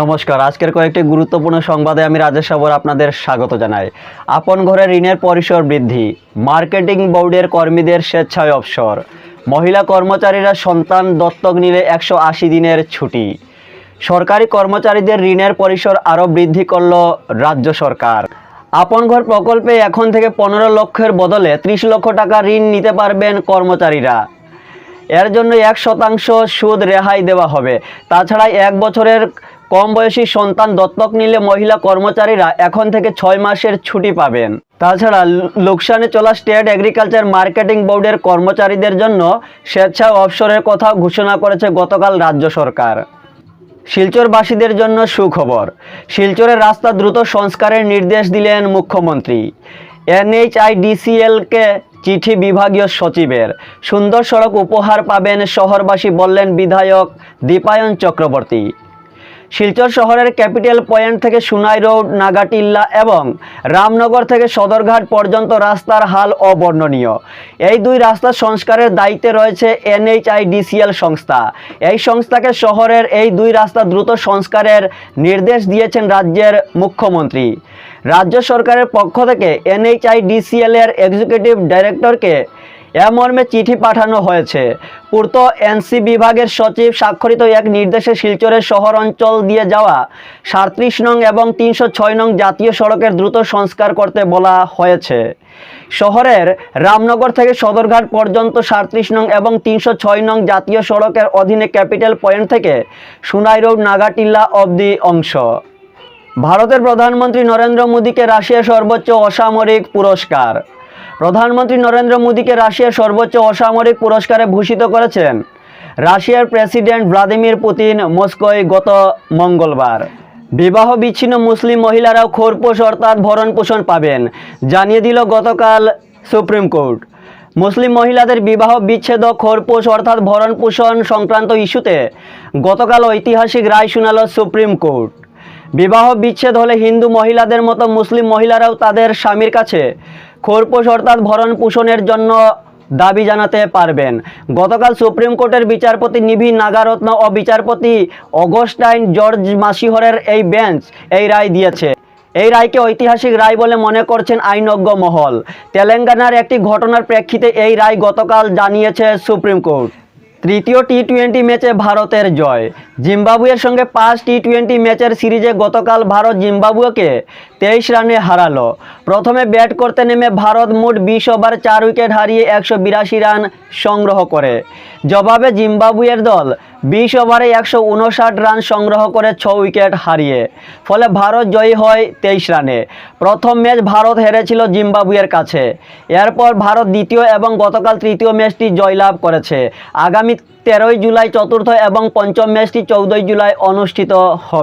নমস্কার। আজকের কয়েকটি গুরুত্বপূর্ণ সংবাদে আমি রাজেশ সাবর আপনাদের স্বাগত জানাই। আপন ঘরে ঋণের পরিসর বৃদ্ধি, মার্কেটিং বোর্ডের কর্মীদের স্বেচ্ছায় অবসর, মহিলা কর্মচারীরা সন্তান দত্তক নিলে একশো আশি দিনের ছুটি। সরকারি কর্মচারীদের ঋণের পরিসর আরও বৃদ্ধি করল রাজ্য সরকার। আপন ঘর প্রকল্পে এখন থেকে পনেরো লক্ষের বদলে ত্রিশ লক্ষ টাকা ঋণ নিতে পারবেন কর্মচারীরা। এর জন্য এক শতাংশ সুদ রেহাই দেওয়া হবে। তাছাড়া এক বছরের কম বয়সী সন্তান দত্তক নিলে মহিলা কর্মচারীরা এখন থেকে ছয় মাসের ছুটি পাবেন। তাছাড়া লোকসানে চলা স্টেট এগ্রিকালচার মার্কেটিং বোর্ডের কর্মচারীদের জন্য স্বেচ্ছা অবসরের কথা ঘোষণা করেছে গতকাল রাজ্য সরকার। শিলচরবাসীদের জন্য সুখবর, শিলচরের রাস্তা দ্রুত সংস্কারের নির্দেশ দিলেন মুখ্যমন্ত্রী। এনএইচআইডিসিএলকে চিঠি বিভাগীয় সচিবের, সুন্দর সড়ক উপহার পাবেন শহরবাসী বললেন বিধায়ক দীপায়ন চক্রবর্তী। শিলচর শহরের ক্যাপিটাল পয়েন্ট থেকে সুনাই রোড, নাগাটিল্লা এবং রামনগর থেকে সদরঘাট পর্যন্ত রাস্তার হাল অবর্ণনীয়। এই দুই রাস্তা সংস্কারের দায়িত্বে রয়েছে এনএইচআইডিসিএল সংস্থা। এই সংস্থাকে শহরের এই দুই রাস্তা দ্রুত সংস্কারের নির্দেশ দিয়েছেন রাজ্যের মুখ্যমন্ত্রী। রাজ্য সরকারের পক্ষ থেকে এনএইচআইডিসিএল এর এক্সিকিউটিভ ডাইরেক্টরকে এ মর্মে চিঠি পাঠানো হয়েছে। পূর্ত এনসি বিভাগের সচিব স্বাক্ষরিত এক নির্দেশে শিলচরের শহর অঞ্চল দিয়ে যাওয়া সাঁত্রিশ নং এবং তিনশো ছয় নং জাতীয় সড়কের দ্রুত সংস্কার করতে বলা হয়েছে। শহরের রামনগর থেকে সদরঘাট পর্যন্ত সাঁত্রিশ নং এবং তিনশো ছয় নং জাতীয় সড়কের অধীনে ক্যাপিটাল পয়েন্ট থেকে সুনাই রোড, নাগাটিল্লা অবধি অংশ। ভারতের প্রধানমন্ত্রী নরেন্দ্র মোদীকে রাশিয়ার সর্বোচ্চ অসামরিক পুরস্কার। প্রধানমন্ত্রী নরেন্দ্র মোদীকে রাশিয়ার সর্বোচ্চ অসামরিক পুরস্কারে ভূষিত করেছেন রাশিয়ার প্রেসিডেন্ট ভ্লাদিমির পুতিন মস্কোয় গত মঙ্গলবার। বিবাহ বিচ্ছিন্ন মুসলিম মহিলারাও খোরপোশ অর্থাৎ ভরণ পোষণ পাবেন, জানিয়ে দিল গতকাল সুপ্রিম কোর্ট। মুসলিম মহিলাদের বিবাহ বিচ্ছেদ ও খোরপোশ অর্থাৎ ভরণ পোষণ সংক্রান্ত ইস্যুতে গতকাল ঐতিহাসিক রায় শোনাল সুপ্রিম কোর্ট। বিবাহ বিচ্ছেদ হলে হিন্দু মহিলাদের মতো মুসলিম মহিলারাও তাদের স্বামীর কাছে খোরপোশ অর্থাৎ ভরণ পোষণের জন্য দাবি জানাতে পারবেন। গতকাল সুপ্রিম কোর্টের বিচারপতি নিভি নাগারত্ন ও বিচারপতি অগস্টাইন জর্জ মাসিহরের এই বেঞ্চ এই রায় দিয়েছে। এই রায়কে ঐতিহাসিক রায় বলে মনে করছেন আইনজ্ঞ মহল। তেলেঙ্গানার একটি ঘটনার প্রেক্ষিতে এই রায় গতকাল জানিয়েছে সুপ্রিম কোর্ট। তৃতীয় টি টোয়েন্টি ম্যাচে ভারতের জয়। জিম্বাবুয়ের সঙ্গে পাঁচ টি টোয়েন্টি ম্যাচের সিরিজে গতকাল ভারত জিম্বাবুয়েকে তেইশ রানে হারালো। প্রথমে ব্যাট করতে নেমে ভারত মোট বিশ ওভার, চার উইকেট হারিয়ে একশো বিরাশি রান সংগ্রহ করে। জবাবে জিম্বাবুয়ের দল বিশ ওভারে একশো উনষাট রান সংগ্রহ করে ছ উইকেট হারিয়ে। ফলে ভারত জয়ী হয় তেইশ রানে। প্রথম ম্যাচ ভারত হেরেছিল জিম্বাবুয়ের কাছে। এরপর ভারত দ্বিতীয় এবং গতকাল তৃতীয় ম্যাচটি জয়লাভ করেছে। আগামী তেরোই জুলাই চতুর্থ এবং পঞ্চম ম্যাচটি চৌদ্দই জুলাই অনুষ্ঠিত হবে।